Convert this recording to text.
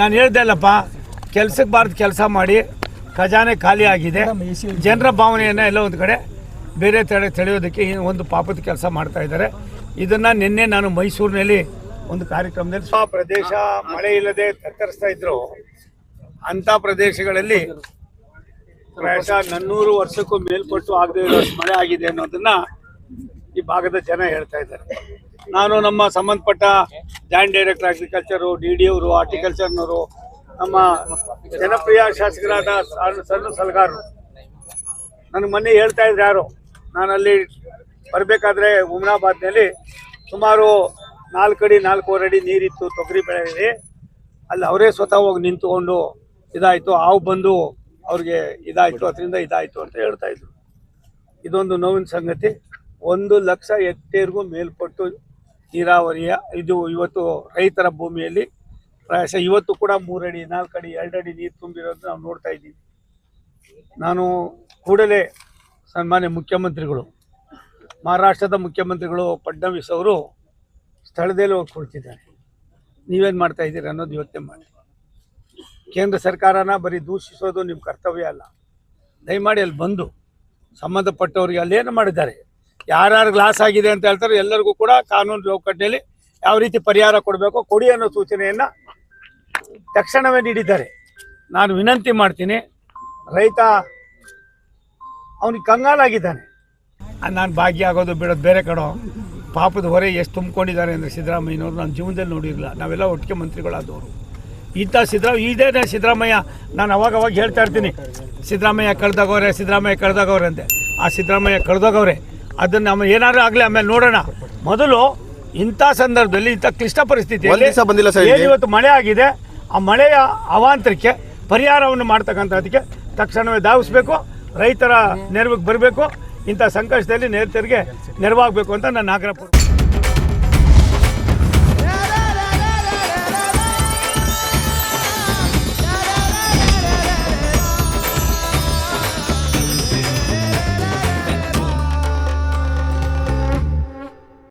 ನಾನು ಹೇಳ್ದೆ ಅಲ್ಲಪ್ಪ ಕೆಲ್ಸಕ್ಕೆ ಬಾರ್ದು ಕೆಲಸ ಮಾಡಿ ಖಜಾನೆ ಖಾಲಿ ಆಗಿದೆ. ಜನರ ಭಾವನೆಯನ್ನು ಎಲ್ಲ ಒಂದು ಕಡೆ ಬೇರೆ ತಡೆ ತಡೆಯೋದಕ್ಕೆ ಒಂದು ಪಾಪದ ಕೆಲಸ ಮಾಡ್ತಾ ಇದ್ದಾರೆ. ಇದನ್ನು ನಿನ್ನೆ ನಾನು ಮೈಸೂರಿನಲ್ಲಿ ಒಂದು ಕಾರ್ಯಕ್ರಮದಲ್ಲಿ ಆ ಪ್ರದೇಶ ಮಳೆ ಇಲ್ಲದೆ ತತ್ತರಿಸ್ತಾ ಇದ್ರು. ಅಂಥ ಪ್ರದೇಶಗಳಲ್ಲಿ ಪ್ರಾಯಶಃ ನನ್ನೂರು ವರ್ಷಕ್ಕೂ ಮೇಲ್ಪಟ್ಟು ಆಗದೆ ಇರೋ ಮಳೆ ಆಗಿದೆ ಅನ್ನೋದನ್ನ ಈ ಭಾಗದ ಜನ ಹೇಳ್ತಾ ಇದ್ದಾರೆ. ನಾನು ನಮ್ಮ ಸಂಬಂಧಪಟ್ಟ joint director agriculture D D ಅವರು ಹಾರ್ಟಿಕಲ್ಚರ್ನವರು ನಮ್ಮ ಜನಪ್ರಿಯ ಶಾಸಕರಾದ ಸಣ್ಣ ಸಲಗಾರರು. ನನಗೆ ಮೊನ್ನೆ ಹೇಳ್ತಾ ಇದ್ರು ಯಾರು ನಾನು ಅಲ್ಲಿ ಬರಬೇಕಾದ್ರೆ ಉಮ್ನಾಬಾದ್ನಲ್ಲಿ ಸುಮಾರು ನಾಲ್ಕು ಅಡಿ, ನಾಲ್ಕೂವರೆ ಅಡಿ ನೀರಿತ್ತು, ತೊಗರಿ ಬೆಳೆಯಲ್ಲಿ ಅಲ್ಲಿ ಅವರೇ ಸ್ವತಃ ಹೋಗಿ ನಿಂತುಕೊಂಡು ಇದಾಯಿತು, ಹಾವು ಬಂದು ಅವ್ರಿಗೆ ಇದಾಯಿತು, ಅದರಿಂದ ಇದಾಯಿತು ಅಂತ ಹೇಳ್ತಾ ಇದ್ರು. ಇದೊಂದು ನೋವಿನ ಸಂಗತಿ. ಒಂದು ಲಕ್ಷ ಹೆಕ್ಟೇರ್ಗೂ ಮೇಲ್ಪಟ್ಟು ನೀರಾವರಿಯ ಇದು ಇವತ್ತು ರೈತರ ಭೂಮಿಯಲ್ಲಿ ಪ್ರಾಯಶಃ ಇವತ್ತು ಕೂಡ ಮೂರಡಿ, ನಾಲ್ಕಡಿ, ಎರಡಡಿ ನೀರು ತುಂಬಿರೋದು ನಾವು ನೋಡ್ತಾ ಇದ್ದೀವಿ. ನಾನು ಕೂಡಲೇ ಸನ್ಮಾನ್ಯ ಮುಖ್ಯಮಂತ್ರಿಗಳು, ಮಹಾರಾಷ್ಟ್ರದ ಮುಖ್ಯಮಂತ್ರಿಗಳು ಫಡ್ನವೀಸ್ ಅವರು ಸ್ಥಳದಲ್ಲಿ ಹೋಗಿ ಕುಳಿತಿದ್ದಾರೆ. ನೀವೇನು ಮಾಡ್ತಾ ಇದ್ದೀರಿ ಅನ್ನೋದು ಯೋಚನೆ ಮಾಡಿ. ಕೇಂದ್ರ ಸರ್ಕಾರನ ಬರೀ ದೂಷಿಸೋದು ನಿಮ್ಮ ಕರ್ತವ್ಯ ಅಲ್ಲ. ದಯಮಾಡಿ ಅಲ್ಲಿ ಬಂದು ಸಂಬಂಧಪಟ್ಟವ್ರಿಗೆ ಅಲ್ಲೇನು ಮಾಡಿದ್ದಾರೆ? ಯಾರ್ಯಾರಿಗೆ ಲಾಸ್ ಆಗಿದೆ ಅಂತ ಹೇಳ್ತಾರೆ, ಎಲ್ಲರಿಗೂ ಕೂಡ ಕಾನೂನು ಚೌಕಟ್ಟಿನಲ್ಲಿ ಯಾವ ರೀತಿ ಪರಿಹಾರ ಕೊಡಬೇಕು ಕೊಡಿ ಅನ್ನೋ ಸೂಚನೆಯನ್ನ ತಕ್ಷಣವೇ ನೀಡಿದ್ದಾರೆ. ನಾನು ವಿನಂತಿ ಮಾಡ್ತೀನಿ, ರೈತ ಅವನಿಗೆ ಕಂಗಾಲಾಗಿದ್ದಾನೆ. ನಾನು ಭಾಗಿಯಾಗೋದು ಬಿಡೋದು ಬೇರೆ ಕಡೆ ಪಾಪದ ಹೊರೆ ಎಷ್ಟು ತುಂಬಿಕೊಂಡಿದ್ದಾರೆ ಅಂದರೆ ಸಿದ್ದರಾಮಯ್ಯನವರು ನಾನು ಜೀವನದಲ್ಲಿ ನೋಡಿರಲಿಲ್ಲ. ನಾವೆಲ್ಲ ಒಟ್ಟಿಗೆ ಮಂತ್ರಿಗಳಾದವರು. ಇಂಥ ಸಿದ್ದರಾ, ಇದೇನೆ ಸಿದ್ದರಾಮಯ್ಯ. ನಾನು ಅವಾಗ ಅವಾಗ ಹೇಳ್ತಾ ಇರ್ತೀನಿ, ಸಿದ್ದರಾಮಯ್ಯ ಕಳೆದಾಗವ್ರೆ ಸಿದ್ದರಾಮಯ್ಯ ಕಳೆದಾಗವ್ರೆ ಅಂತೆ ಆ ಸಿದ್ದರಾಮಯ್ಯ ಕಳೆದೋಗವ್ರೆ ಅದನ್ನು ನಮ್ಮ ಏನಾದ್ರು ಆಗಲಿ ಆಮೇಲೆ ನೋಡೋಣ ಮೊದಲು ಇಂಥ ಸಂದರ್ಭದಲ್ಲಿ ಇಂಥ ಕ್ಲಿಷ್ಟ ಪರಿಸ್ಥಿತಿ ಬಂದಿಲ್ಲ ಸರ್. ಇವತ್ತು ಮಳೆ ಆಗಿದೆ ಆ ಮಳೆಯ ಅವಾಂತರಕ್ಕೆ ಪರಿಹಾರವನ್ನು ಮಾಡ್ತಕ್ಕಂಥದ್ದಕ್ಕೆ ತಕ್ಷಣವೇ ಧಾವಿಸ್ಬೇಕು ರೈತರ ನೆರವಿಗೆ ಬರಬೇಕು ಇಂಥ ಸಂಕಷ್ಟದಲ್ಲಿ ರೈತರಿಗೆ ನೆರವಾಗಬೇಕು ಅಂತ ನಾನು ಆಗ್ರಹ